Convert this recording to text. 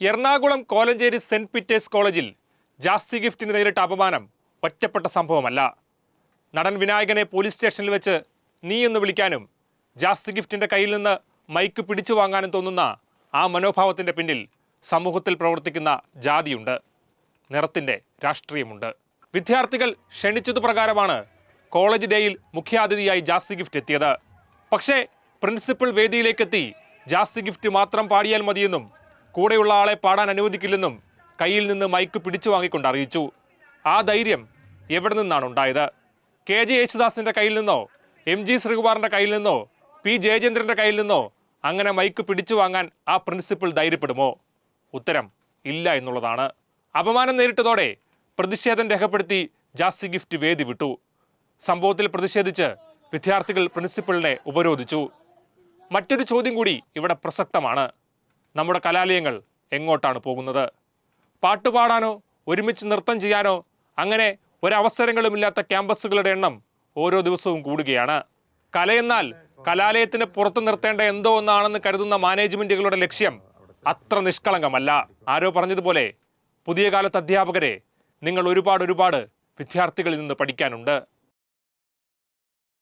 Ernakulam Kolenchery saint Peter's കോളേജിൽ ജാസ്തി ഗിഫ്റ്റിന് നേരിട്ട അപമാനം ഒറ്റപ്പെട്ട സംഭവമല്ല. നടൻ വിനായകനെ പോലീസ് സ്റ്റേഷനിൽ വെച്ച് നീ എന്ന് വിളിക്കാനും ജാസ്തി ഗിഫ്റ്റിന്റെ കയ്യിൽ നിന്ന് മൈക്ക് പിടിച്ചു വാങ്ങാനും തോന്നുന്ന ആ മനോഭാവത്തിന്റെ പിന്നിൽ സമൂഹത്തിൽ പ്രവർത്തിക്കുന്ന ജാതിയുണ്ട്. നിറത്തിന്റെ രാഷ്ട്രീയമുണ്ട്. വിദ്യാർത്ഥികൾ ക്ഷണിച്ചതു പ്രകാരമാണ് കോളേജ് ഡേയിൽ മുഖ്യാതിഥിയായി ജാസ്തി ഗിഫ്റ്റ് എത്തിയത്. പക്ഷേ പ്രിൻസിപ്പൽ വേദിയിലേക്കെത്തി ജാസ്തി ഗിഫ്റ്റ് മാത്രം പാടിയാൽ മതിയെന്നും കൂടെയുള്ള ആളെ പാടാൻ അനുവദിക്കില്ലെന്നും കയ്യിൽ നിന്ന് മൈക്ക് പിടിച്ചു വാങ്ങിക്കൊണ്ട് അറിയിച്ചു. ആ ധൈര്യം എവിടെ നിന്നാണ് ഉണ്ടായത്? കെ ജെ യേശുദാസിന്റെ കയ്യിൽ നിന്നോ എം ജി ശ്രീകുമാറിന്റെ കയ്യിൽ നിന്നോ പി ജയചന്ദ്രന്റെ കയ്യിൽ നിന്നോ അങ്ങനെ മൈക്ക് പിടിച്ചു വാങ്ങാൻ ആ പ്രിൻസിപ്പൽ ധൈര്യപ്പെടുമോ? ഉത്തരം ഇല്ല എന്നുള്ളതാണ്. അപമാനം നേരിട്ടതോടെ പ്രതിഷേധം രേഖപ്പെടുത്തി ജാസി ഗിഫ്റ്റ് വേദി വിട്ടു. സംഭവത്തിൽ പ്രതിഷേധിച്ച് വിദ്യാർത്ഥികൾ പ്രിൻസിപ്പളിനെ ഉപരോധിച്ചു. മറ്റൊരു ചോദ്യം കൂടി ഇവിടെ പ്രസക്തമാണ്. നമ്മുടെ കലാലയങ്ങൾ എങ്ങോട്ടാണ് പോകുന്നത്? പാട്ടുപാടാനോ ഒരുമിച്ച് നൃത്തം ചെയ്യാനോ അങ്ങനെ ഒരവസരങ്ങളുമില്ലാത്ത ക്യാമ്പസുകളുടെ എണ്ണം ഓരോ ദിവസവും കൂടുകയാണ്. കലയെന്നാൽ കലാലയത്തിന് പുറത്തു നിർത്തേണ്ട എന്തോ ഒന്നാണെന്ന് കരുതുന്ന മാനേജ്മെന്റുകളുടെ ലക്ഷ്യം അത്ര നിഷ്കളങ്കമല്ല. ആരോ പറഞ്ഞതുപോലെ പുതിയ കാലത്ത് അധ്യാപകരെ നിങ്ങൾ ഒരുപാട് ഒരുപാട് വിദ്യാർത്ഥികളിൽ നിന്ന് പഠിക്കാനുണ്ട്.